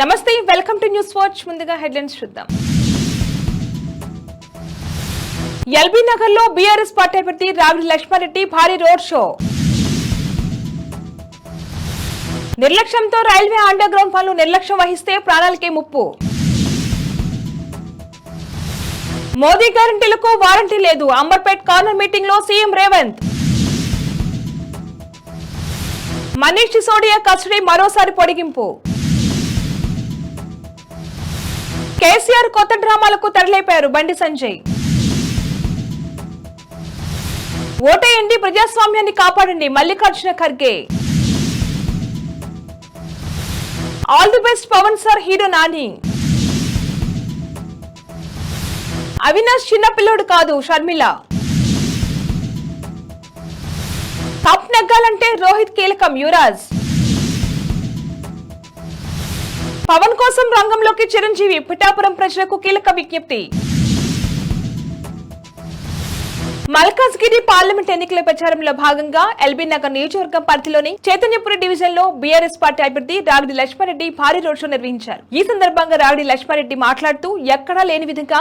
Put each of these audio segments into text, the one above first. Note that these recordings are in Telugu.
నమస్తే వెల్కమ్ టు న్యూస్ వాచ్. ముందుగా హెడ్లైన్స్ చూద్దాం. ఎల్బీ నగర్లో బీఆర్ఎస్ పార్టీ అభ్యర్థి రావి లక్ష్మారెడ్డి భారీ రోడ్ షో. నిర్లక్ష్యంతో రైల్వే అండర్ గ్రౌండ్ పనులు నిర్లక్ష్యం వహిస్తే ప్రాణాలకే ముప్పు. మోదీ గ్యారంటీలకు వారంటీ లేదు. అంబర్పేట్ కార్నర్ మీటింగ్లో సీఎం రేవంత్. మనీష్ సిసోడియా కస్టడీ మరోసారి పొడిగింపు. కేసీఆర్ కొత్త డ్రామాలకు తెరలేపారు బండి సంజయ్. ఓటేయండి ప్రజాస్వామ్యాన్ని కాపాడండి Mallikarjuna Kharge. All the best Pawan sir hero Nani. Avinash చిన్న పిల్లోడు కాదు షర్మిల. కప్ నెగ్గాలంటే రోహిత్ కీలకం యువరాజ్. పవన్ కోసం రంగంలోకి చిరంజీవి పిఠాపురం ప్రజలకు కీలక విజ్ఞప్తి. మల్కాజ్గిరి పార్లమెంట్ ఎన్నికల ప్రచారంలో భాగంగా ఎల్బీ నగర్ నియోజకవర్గం పరిధిలోని చైతన్యపురి డివిజన్లో బీఆర్ఎస్ పార్టీ అభ్యర్థి రాగిడి లక్ష్మారెడ్డి భారీ రోడ్ షో నిర్వహించారు. ఈ సందర్భంగా రాగిడి లక్ష్మారెడ్డి మాట్లాడుతూ ఎక్కడా లేని విధంగా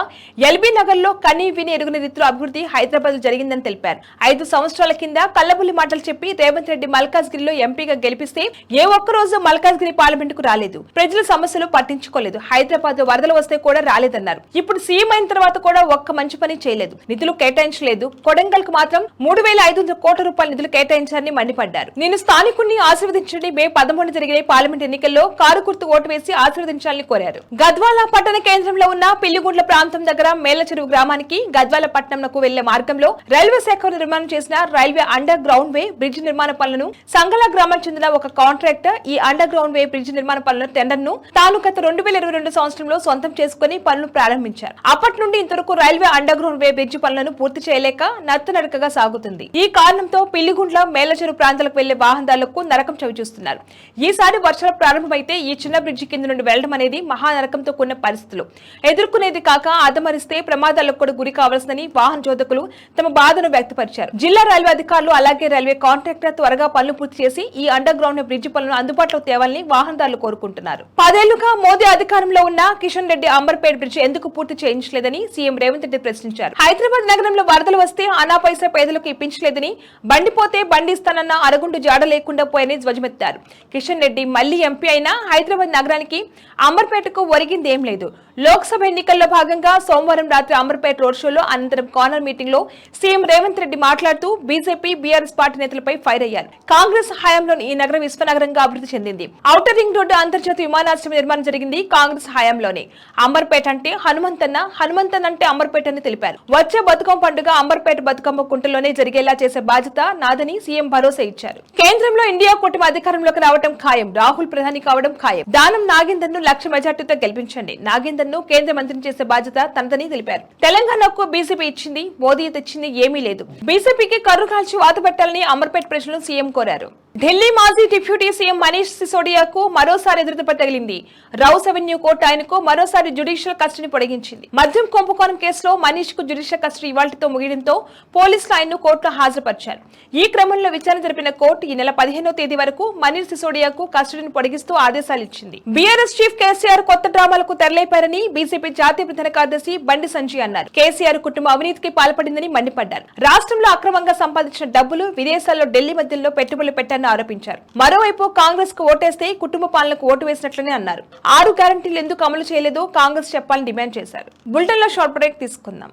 ఎల్బీ నగర్లో కనీ విని ఎరుగుని రీతిలో అభివృద్ధి హైదరాబాద్ జరిగిందని తెలిపారు. ఐదు సంవత్సరాల కింద కల్లబుల్లి మాటలు చెప్పి రేవంత్ రెడ్డి మల్కాజ్గిరిలో ఎంపీగా గెలిపిస్తే ఏ ఒక్క రోజు మల్కాజ్గిరి పార్లమెంట్కు రాలేదు. ప్రజల సమస్యలు పట్టించుకోలేదు. హైదరాబాద్ వరదలు వస్తే కూడా రాలేదన్నారు. ఇప్పుడు సీఎం అయిన తర్వాత కూడా ఒక్క మంచి పని చేయలేదు. నిధులు కేటాయించలేదు. కొడంగల్కు మాత్రం మూడు వేల ఐదు వందల కోట్ల రూపాయల నిధులు కేటాయించారని మండిపడ్డారు. నేను స్థానికుడిని ఆశీర్వదించండి. మే పదమూడు జరిగిన పార్లమెంట్ ఎన్నికల్లో కారు గుర్తు ఓటు వేసి ఆశీర్వదించాలని కోరారు. గద్వాల పట్టణ కేంద్రంలో ఉన్న పిల్లిగుండ్ల ప్రాంతం దగ్గర మేలచెరువు గ్రామానికి గద్వాల పట్టణంకు వెళ్ళే మార్గంలో రైల్వే శాఖ నిర్మాణం చేసిన railway under ground way bridge నిర్మాణ పనులను సంగల గ్రామానికి చెందిన ఒక కాంట్రాక్టర్ ఈ అండర్ గ్రౌండ్ వే బ్రిడ్జ్ నిర్మాణ పనుల టెండర్ను తాను గత రెండు వేల ఇరవై రెండు సంవత్సరంలో సొంతం చేసుకుని పనులు ప్రారంభించారు. అప్పటి నుండి ఇంతవరకు railway under ground way bridge పనులను పూర్తి చేయలేక నత్తనడకగా సాగుతుంది. ఈ కారణంతో పిల్లిగుండ్ల మేలచెరు ప్రాంతాలకు వెళ్ళే వాహనదారులకు నరకం చవిచూస్తున్నారు. ఈసారి వర్షాలు ప్రారంభమైతే ఈ చిన్న బ్రిడ్జి కింద నుండి వెళ్ళడం అనేది మహా నరకంతో కూడిన పరిస్థితులు. ఎదుర్కొనేది కాక అదమరిస్తే ప్రమాదాలకు కూడా గురి కావాల్సిందని వాహన చోదకులు తమ బాధను వ్యక్తపరిచారు. జిల్లా రైల్వే అధికారులు అలాగే రైల్వే కాంట్రాక్టర్ త్వరగా పనులు పూర్తి చేసి ఈ అండర్ గ్రౌండ్ బ్రిడ్జి పనులను అందుబాటులో తేవాలని వాహనదారులు కోరుకుంటున్నారు. పదేళ్ళుగా మోదీ అధికారంలో ఉన్న కిషన్ రెడ్డి అంబర్పేట్ బ్రిడ్జి ఎందుకు పూర్తి చేయించలేదని సీఎం రేవంత్ రెడ్డి ప్రశ్నించారు. హైదరాబాద్ నగరంలో వరదలు వస్తే అనా పైసా పేదలకు ఇప్పించలేదని బండిపోతే బండిస్తానన్న అరగుండు జాడ లేకుండా పోయని ధ్వజమెత్తారు. కిషన్ రెడ్డి మళ్ళీ ఎంపీ అయినా హైదరాబాద్ నగరానికి అంబర్పేటకు ఒరిగింది ఏం లేదు. లోక్సభ ఎన్నికల్లో భాగంగా సోమవారం రాత్రి అంబర్పేట రోడ్ షోలో అనంతరం కార్నర్ మీటింగ్లో సీఎం రేవంత్ రెడ్డి మాట్లాడుతూ బీజేపీ బీఆర్ఎస్ పార్టీ నేతలపై ఫైర్ అయ్యారు. కాంగ్రెస్ హయాంలో ఈ నగరం విశ్వనగరంగా అభివృద్ధి చెందింది. ఔటర్ రింగ్ రోడ్డు అంతర్జాతీయ విమానాశ్రయం నిర్మాణం జరిగింది కాంగ్రెస్ హయాంలోనే. అంబర్పేట అంటే హనుమంతన్న హనుమంతన్ అంటే అంబర్పేట అని తెలిపారు. వచ్చే బతుకం పండుగ అంబర్పేట బతుకమ్మ కుంటలోనే జరిగేలా చేసే బాధ్యత నాదని సీఎం భరోసా ఇచ్చారు. కేంద్రంలో ఇండియా కూటమి అధికారంలోకి రావడం ఖాయం. రాహుల్ ప్రధాని కావడం ఖాయం. దానం నాగేందర్ను లక్ష మెజార్టీతో గెలిపించండి. నాగేందర్ను కేంద్ర మంత్రిని చేసే బాధ్యత తనదని తెలిపారు. తెలంగాణకు బీజేపీ ఇచ్చింది మోదీ తెచ్చింది ఏమీ లేదు. బీజేపీకి కర్రు కాల్చి వాత పెట్టాలని అమర్పేట ప్రజలను సీఎం కోరారు. ఢిల్లీ మాజీ డిప్యూటీ సీఎం మనీష్ సిసోడియాకు మరోసారి ఎదురుదెబ్బ తగిలింది. రౌస్ అవెన్యూ కోర్టు ఆయనకు మరోసారి జ్యుడిషియల్ కస్టడీ పొడిగించింది. మద్యం కుంభకోణం కేసులో మనీష్కు జ్యుడిషియల్ కస్టడీ ఇవాళతో ముగియడంతో పోలీసులు ఆయన్ను కోర్టులో హాజరుపరిచారు. ఈ క్రమంలో విచారణ జరిపిన కోర్టు ఈ నెల పదిహేనో తేదీ వరకు మనీష్ సిసోడియాకు కస్టడీని పొడిగిస్తూ ఆదేశాలు ఇచ్చింది బీఆర్ఎస్ చీఫ్ కేసీఆర్ కొత్త డ్రామాలకు తెరలేపారని బీజేపీ జాతీయ ప్రధాన కార్యదర్శి బండి సంజయ్ అన్నారు. కేసీఆర్ కుటుంబం అవినీతికి పాల్పడిందని మండిపడ్డారు. రాష్ట్రంలో అక్రమంగా సంపాదించిన డబ్బులు విదేశాల్లో ఢిల్లీ మధ్యలో పెట్టుబడులు చేశారని ఆరోపించారు. మరోవైపు కాంగ్రెస్కు ఓటేస్తే కుటుంబ పాలనకు ఓటు వేసినట్లనే అన్నారు. ఆరు గ్యారంటీలు ఎందుకు అమలు చేయలేదో కాంగ్రెస్ చెప్పాలని డిమాండ్ చేశారు. బులెటిన్లో షార్ట్ బ్రేక్ తీసుకుందాం.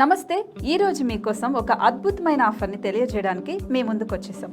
నమస్తే ఈ రోజు మీకోసం ఒక అద్భుతమైన ఆఫర్ని తెలియజేయడానికి మీ ముందుకు వచ్చేసాం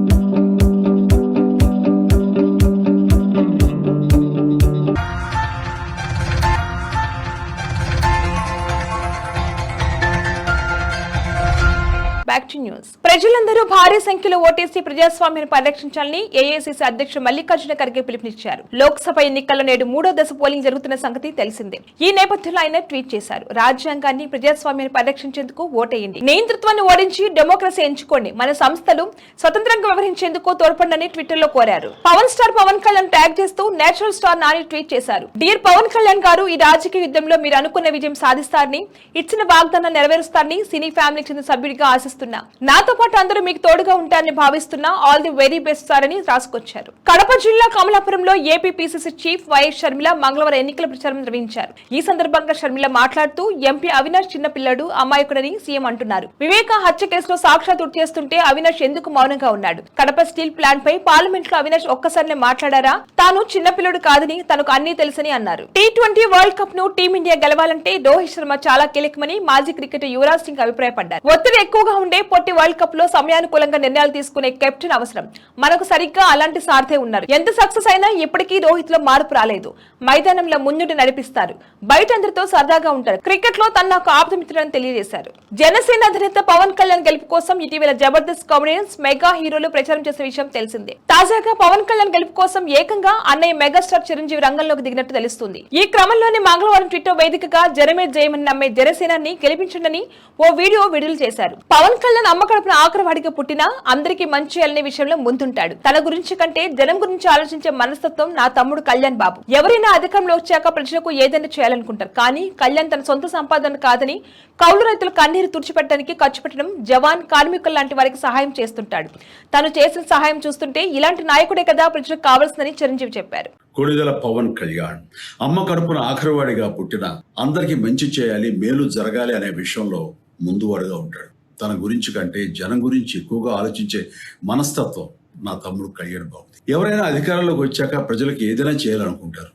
Back to news. ప్రజలందరూ భారీ సంఖ్యలో ఓటేసి ప్రజాస్వామ్యాన్ని పరిరక్షించాలని ఏఐసిసి అధ్యక్షుడు మల్లికార్జున ఖర్గే పిలుపునిచ్చారు. లోక్సభ ఎన్నికల్లో నేడు మూడో దశ పోలింగ్ జరుగుతున్న సంగతి తెలిసిందే. ఈ నేపథ్యంలో ఆయన ట్వీట్ చేశారు. రాజ్యాంగాన్ని ప్రజాస్వామ్యాన్ని పరిరక్షించేందుకు ఓటేయండి. నియంతృత్వాన్ని ఓడించి డెమోక్రసీ ఎంచుకోండి. మన సంస్థలు స్వతంత్రంగా వ్యవహరించేందుకు తోడ్పడని ట్విట్టర్లో కోరారు. పవన్ స్టార్ పవన్ కళ్యాణ్ ట్యాగ్ చేస్తూ నేచురల్ స్టార్ నాని ట్వీట్ చేశారు. డియర్ పవన్ కళ్యాణ్ గారు ఈ రాజకీయ యుద్ధంలో మీరు అనుకున్న విజయం సాధిస్తారని ఇచ్చిన వాగ్దానం నెరవేరుస్తారని సినీ ఫ్యామిలీకి చెందిన సభ్యుడిగా భావిస్తున్నా నాతో పాటు అందరూ మీకు తోడుగా ఉంటారని భావిస్తున్నా. All the very best sir అని రాసుకొచ్చారు. కడప జిల్లా కమలాపురంలో AP PCC chief YS Sharmila మంగళవారం ఎన్నికల ప్రచారం నిర్వహించారు. ఈ సందర్భంగా షర్మిల మాట్లాడుతూ ఎంపీ అవినాష్ చిన్నపిల్లడు అమాయకుడని సీఎం అంటున్నారు. వివేక హత్య కేసులో సాక్షాత్ చేస్తుంటే అవినాష్ ఎందుకు మౌనంగా ఉన్నాడు? కడప స్టీల్ ప్లాంట్ పై పార్లమెంట్లో అవినాష్ ఒక్కసారి మాట్లాడారా? తాను చిన్నపిల్లడు కాదని తనకు అన్ని తెలుసని అన్నారు. టీ ట్వంటీ వరల్డ్ కప్ను టీమిండియా గెలవాలంటే రోహిత్ శర్మ చాలా కీలకమని మాజీ క్రికెటర్ యువరాజ్ సింగ్ అభిప్రాయపడ్డారు. ఒత్తిడి ఎక్కువగా ఉండే పొట్టి వరల్డ్ కప్లో సమయానుకూలంగా నిర్ణయాలు తీసుకునే కెప్టెన్ అవసరం. మనకు సరిగ్గా అలాంటి సార్థే ఉన్నారు. ఎంత సక్సెస్ అయినా ఇప్పటికీ రోహిత్లో మార్పు రాలేదు. మైదానంలో ముందుండి నడిపిస్తారు. బయట అందరితో సరదాగా ఉంటారు. క్రికెట్లో తన నాకు ఆప్తమిత్రులని తెలియజేశారు. జనసేన అధినేత పవన్ కళ్యాణ్ గెలుపు కోసం ఇటీవల జబర్దస్త్ కామెడియన్స్ మెగా హీరోలు ప్రచారం చేసే విషయం తెలిసిందే. తాజాగా పవన్ కళ్యాణ్ గెలుపు కోసం ఏకంగా అన్నయ్య మెగాస్టార్ చిరంజీవి రంగంలోకి దిగినట్టు తెలుస్తుంది. ఈ క్రమంలోనే మంగళవారం ట్విట్టర్ వేదికగా జనమే జయమని నమ్మే జనసేనాన్ని గెలిపించండి ఓ వీడియో విడుదల చేశారు. పవన్ కళ్యాణ్ అమ్మ కడుపున ఆఖరివాడిగా పుట్టినా అందరికీ మంచి చేయాలనే విషయంలో ముందుంటాడు. తన గురించి కంటే జనం గురించి ఆలోచించే మనస్తత్వం నా తమ్ముడు కళ్యాణ్ బాబు. ఎవరైనా అధికారంలో వచ్చాక ప్రజలకు ఏదైనా చేయాలనుకుంటారు. కానీ కళ్యాణ్ తన సొంత సంపాదన కాదని కౌలు రైతులు కన్నీరు తుడిచిపెట్టడానికి ఖర్చు పెట్టడం జవాన్ కార్మికులు లాంటి వారికి సహాయం చేస్తుంటాడు. తను చేసిన సహాయం చూస్తుంటే ఇలాంటి నాయకుడే కదా ప్రజలకు కావాల్సిందని చిరంజీవి చెప్పారు. కొడిదల పవన్ కళ్యాణ్ అమ్మ కడుపున ఆఖరివాడిగా పుట్టిన అందరికీ మంచి చేయాలి మేలు జరగాలి అనే విషయంలో ముందువాడుగా ఉంటాడు. తన గురించి కంటే జనం గురించి ఎక్కువగా ఆలోచించే మనస్తత్వం నా తమ్ముడు కళ్యాణ్ బాబుది. ఎవరైనా అధికారంలోకి వచ్చాక ప్రజలకు ఏదైనా చేయాలనుకుంటారు.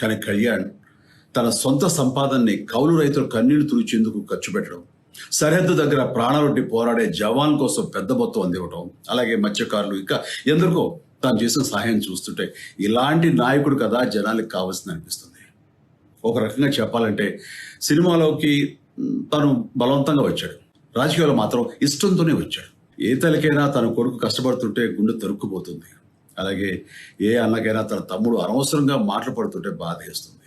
కానీ కళ్యాణ్ తన సొంత సంపాదనని కౌలు రైతులు కన్నీళ్ళు తుడిచేందుకు ఖర్చు పెట్టడం సరిహద్దు దగ్గర ప్రాణాలొడ్డి పోరాడే జవాన్ కోసం పెద్ద మొత్తం అందివ్వటం అలాగే మత్స్యకారులు ఇంకా ఎందరికో తాను చేసిన సహాయం చూస్తుంటే ఇలాంటి నాయకుడు కదా జనాలకు కావాల్సింది అనిపిస్తుంది. ఒక రకంగా చెప్పాలంటే సినిమాలోకి తను బలవంతంగా వచ్చాడు. రాజకీయాలు మాత్రం ఇష్టంతోనే వచ్చాడు. ఏ తల్లికైనా తన కొడుకు కష్టపడుతుంటే గుండె తరుక్కుపోతుంది. అలాగే ఏ అన్నకైనా తన తమ్ముడు అనవసరంగా మాటలు పడుతుంటే బాధ వేస్తుంది.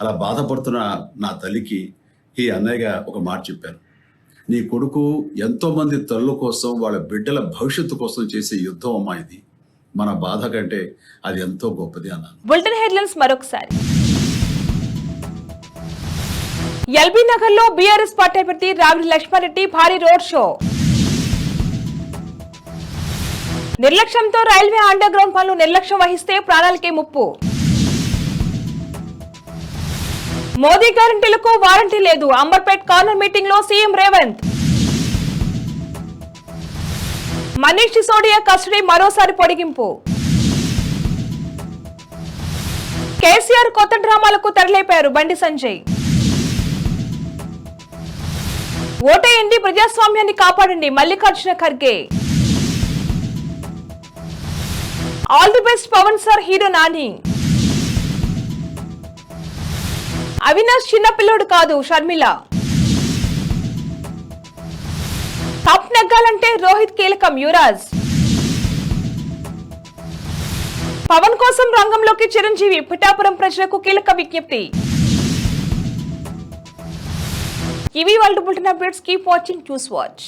అలా బాధపడుతున్న నా తల్లికి ఈ అన్నయ్యగా ఒక మాట చెప్పాను నీ కొడుకు ఎంతోమంది తల్లు తల్లుల కోసం వాళ్ళ బిడ్డల భవిష్యత్తు కోసం చేసే యుద్ధం అమ్మా ఇది. మన బాధ కంటే అది ఎంతో గొప్పది అన్నాను. బులెటిన్ హెడ్లైన్స్ మరొకసారి. ఎల్బీ నగర్లో బీఆర్ఎస్ పార్టీ అభ్యర్థి రాగిడి లక్ష్మారెడ్డి భారీ రోడ్ షో. నిర్లక్ష్యంతో రైల్వే అండర్ గ్రౌండ్ పనులు నిర్లక్ష్యం వహిస్తే ప్రాణాలకే ముప్పు. మోదీ గ్యారంటీలకు వారంటీ లేదు. అంబర్పేట్ కార్నర్ మీటింగ్లో సీఎం రేవంత్. మనీష్ సిసోడియా కస్టడీ మరోసారి పొడిగింపు. కేసీఆర్ కొత్త డ్రామాలకు తెరలేపారు బండి సంజయ్. ఓటేయండి ప్రజాస్వామ్యాన్ని కాపాడండి. Mallikarjuna Kharge. All the best Pawan sir hero Nani. Avinash చిన్న పిల్లోడు కాదు షర్మిల. కప్ నెగ్గాలంటే రోహిత్ కీలకం యువరాజ్. పవన్ కోసం రంగంలోకి చిరంజీవి పిఠాపురం ప్రజలకు కీలక విజ్ఞప్తి. ఇవి వాళ్ళు bulletin updates keep watching choose watch